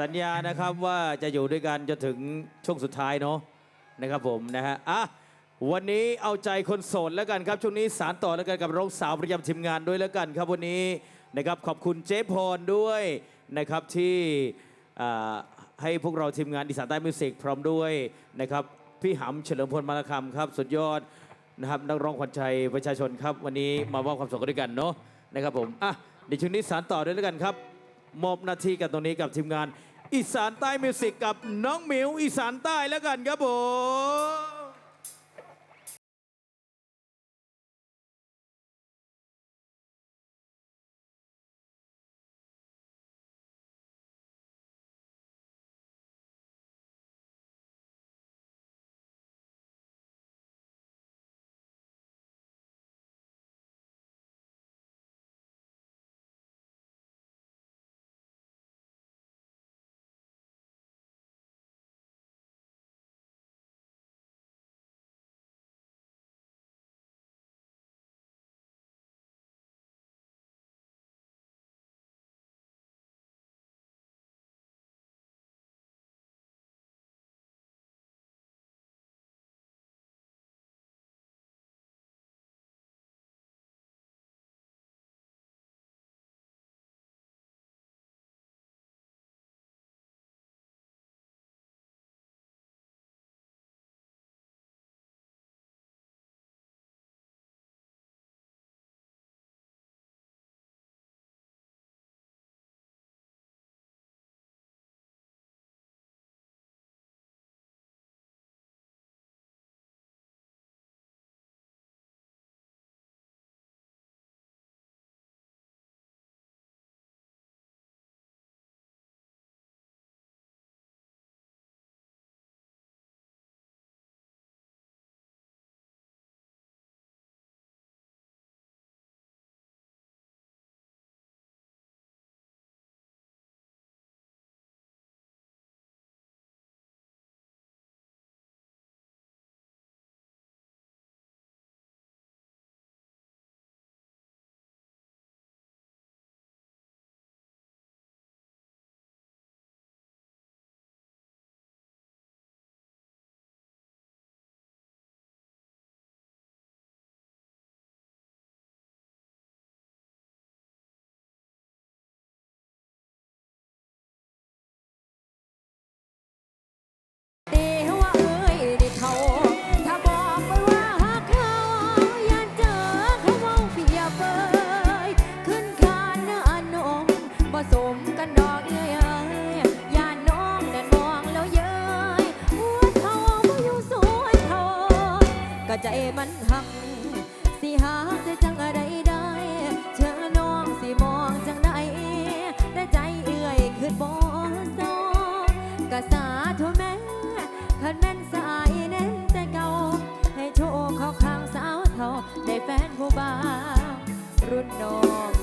สัญญานะครับว่าจะอยู่ด้วยกันจนถึงช่วงสุดท้ายเนาะนะครับผมนะฮะอะวันนี้เอาใจคนโสดแล้วกันครับช่วงนี้สารต่อแล้วกันกับร้องสาวประจำทีมงานด้วยแล้วกันครับวันนี้นะครับขอบคุณเจ๊พรด้วยนะครับที่อ่าให้พวกเราทีมงานอีสานใต้มิวสิกพร้อมด้วยนะครับพี่หำเฉลิมพลมาลคำครับสุดยอดนะครับนักร้องขวัญใจประชาชนครับ วันนี้มามอบความสุขกันด้วยกันเนาะนะครับผมอะในช่วงนี้สารต่อด้วยแล้วกันครับมอบหน้าที่กันตรงนี้กับทีมงาน อีสานใต้มิวสิกกับน้องหมิวอีสานใต้แล้วกันครับผม ใจมันหัก สิหาได้จังอะไรได้เชิญน้องสิมองจังไดแต่ใจเอื้อยคือบ่ซองกะสาทุแม่คันแม่นสายเน้นแต่เก่า ให้โชคเขาข้างสาวเท่าได้แฟนผู้บ่าวรุ่นน้อง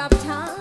of time.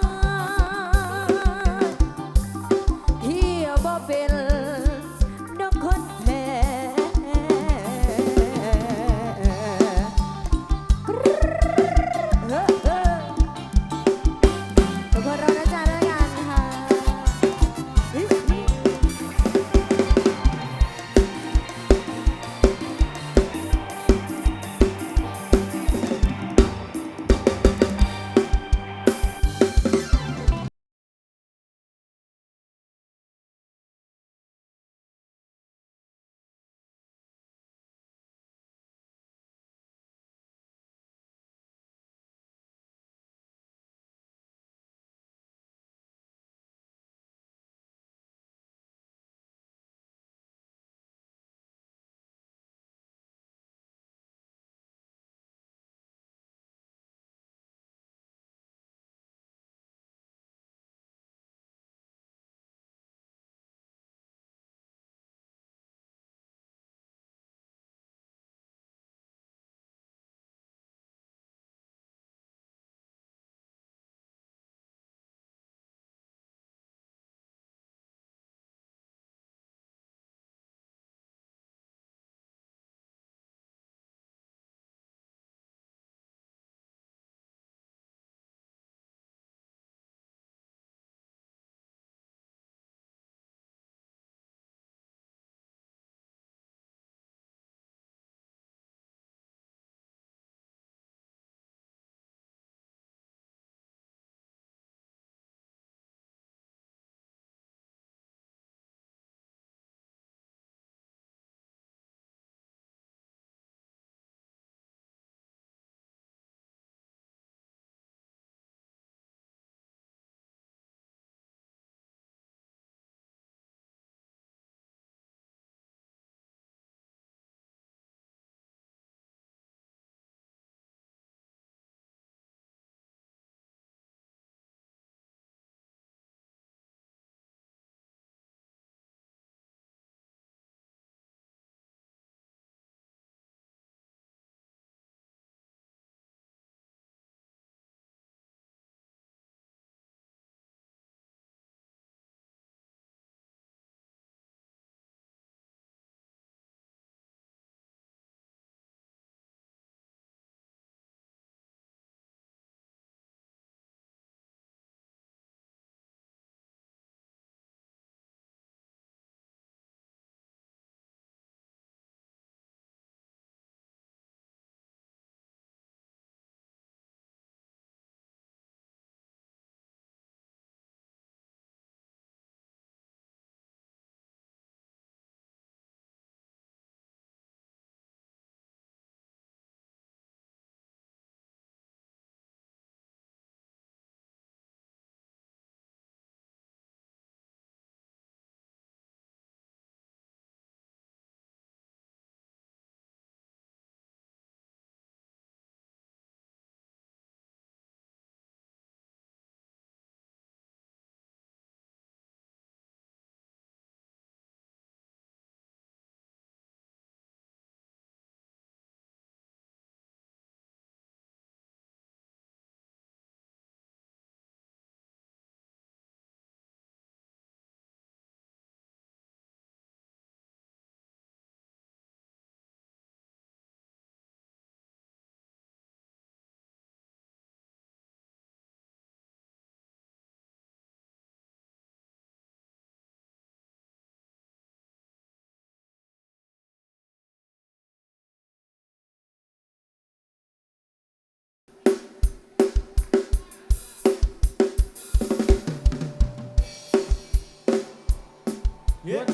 เพื่อน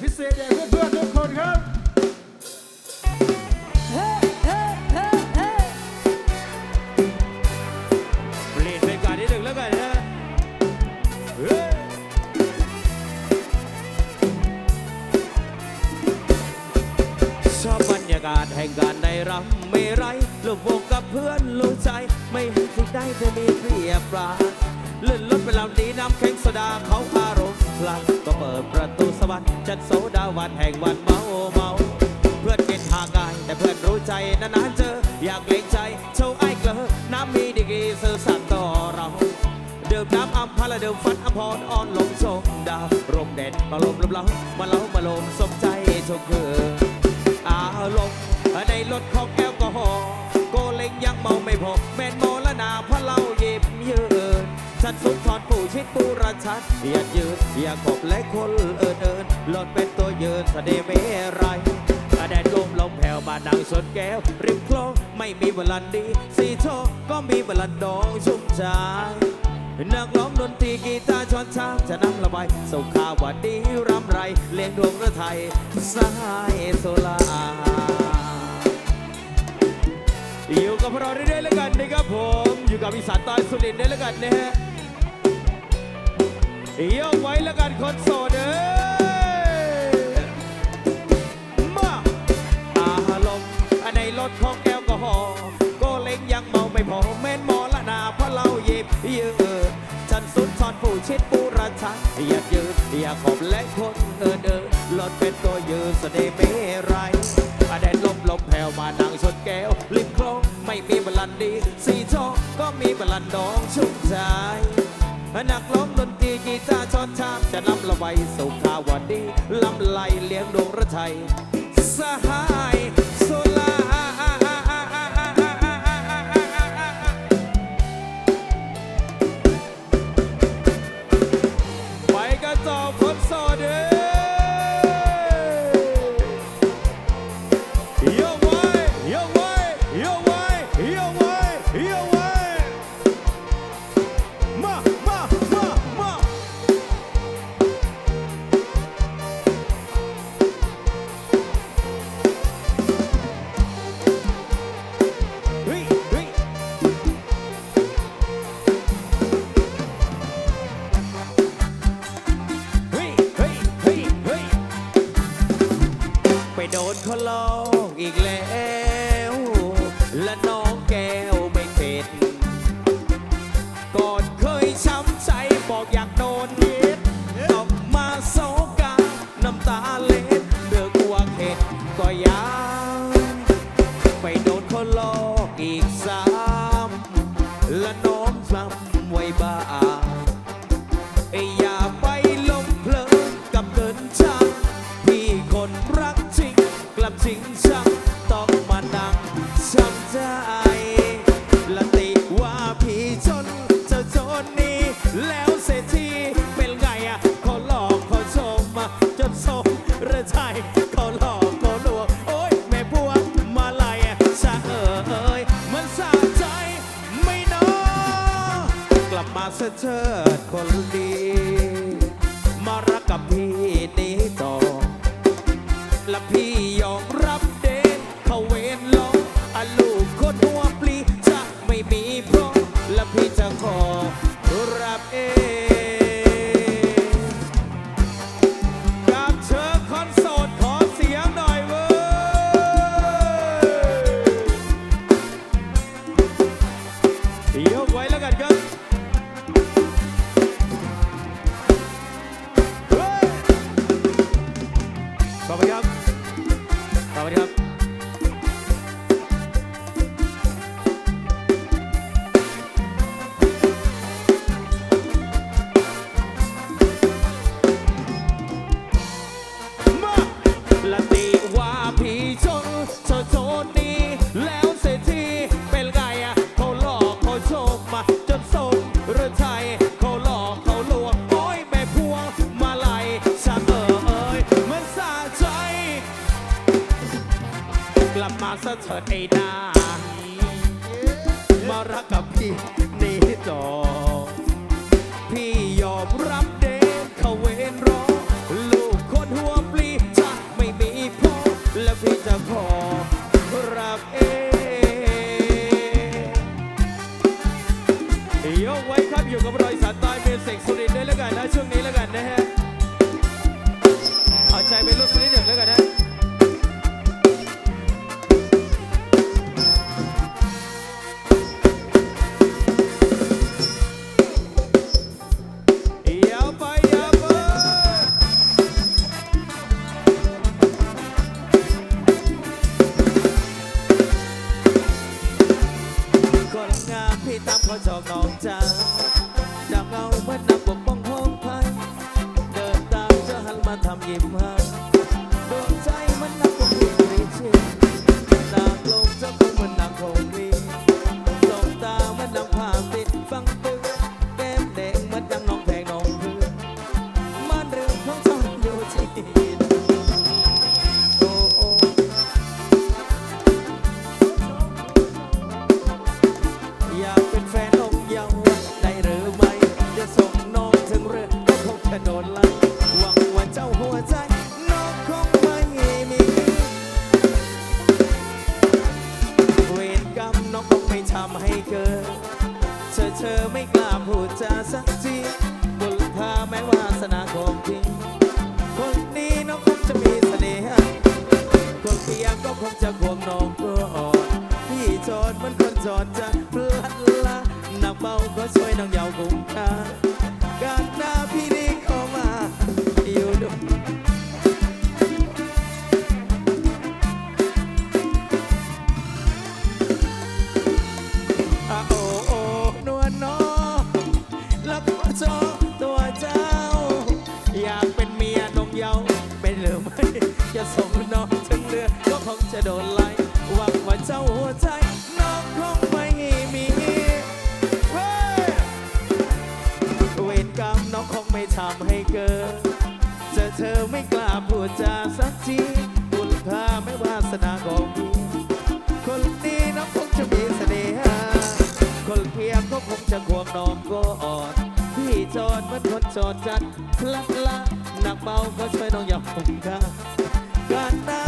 พิเศษแด่เพื่อนทุกคนครับเฮ้เล่นเป็นการที่หนึ่งแล้วกันนะชอบบรรยากาศแห่งการได้รำไม่ไรลูกวงกับเพื่อนรู้ใจ ไม่ให้สิ่งใดจะมีเปรียบปรา เลื่อนรถไปลำดีน้ำแข็งโซดาเขาอารมณ์พลันก็เปิดประตูสวรรค์จัดโซดาวันแห่งวันเมาเมา เพื่อนเกินห่างกายแต่เพื่อนรู้ใจนานๆเจอ อยากเกรงใจเช่าไอ้เกลอน้ำมีดีกรีสื่อสารต่อเราเดื่มน้ำอัมพาละดื่มฟันอภรอ่อนลงชมดาวลมเด็ดมาลมลมเล้ามาเล้ามาลมสมใจทุกคืนอารมณ์ในรถของแอลกอฮอล์โกเล็งยังเมาไม่พอ นฉันสุดทอนผู้ชิดผู้ระชัดอย่ายืนอย่าขบและคนเอินเอินรถเป็นตัวยืนแสดงไม่ไรแดดลมลมแผ่วมาดังสดแก้ว ริมคลองไม่มีบลันดี สีโชคก็มีบลันดองชุ่มใจนักร้องดนตรีกีตาร์ช้อนช้างจะนำระบายส่งข่าวดีรำไร เลี้ยงดวงระไทยสายโซลาอยู่กับพวกเราเรื่อยๆแล้วกันนะครับผม อยู่กับอีสานใต้สุรินทร์ได้แล้วกันนะฮะ ยกไว้แล้วกันคนโสดเอ้ยมาอารมในรถของแอลกอฮอล์ก็เล็งยังเมาไม่พอแม่นมอละนาเพราะเราหยิบยืนฉันสุดซอนผู้ชิดผู้ระชันอยากยืนอยากขอบและคนเออเดินรถเป็นตัวยืนแสดงไม่ไรแดดลมลมแผ่วมานั่งชนแก้วริมคลองไม่มีบลันดีสีชองก็มีบลันดองชุ่มใจนักร้อ ไว้สุขาวดีลำไหลเลี้ยงดวงระชัยสหา จ้าโจนนี้ แล้วเศรษฐีเป็นไงอะเขาหลอกเขาชมมาจนสมเรือใจเขาหลอกเขาลวงโอ้ยแม่พวงมาลายอะสะเอ่ยมันสะใจไม่น้อกลับมาเสเธอ ยกไว้ครับอยู่กับรอยสันตายเมสิกสุรินได้แล้วกันนะช่วงนี้แล้วกันนะฮะ จะควงนมก็อ่อน พี่จอดมันคนจอดจัดพลักละหนักเบาก็ช่วยน้องอย่าหงุดหงิดกันนะ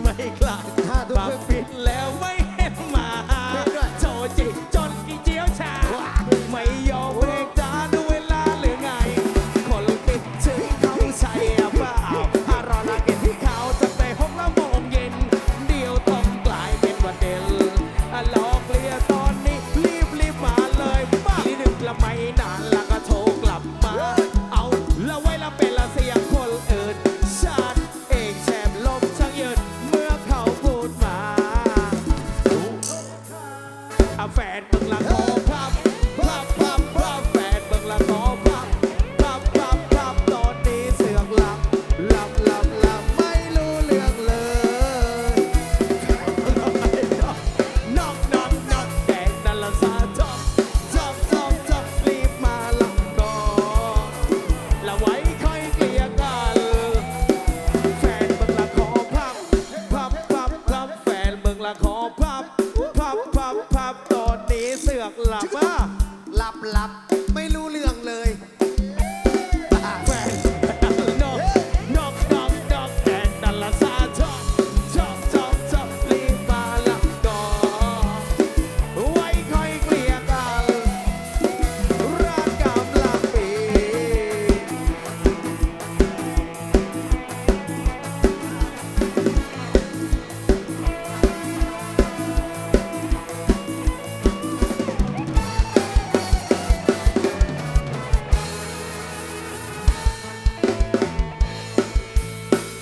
ไมไม่กล้า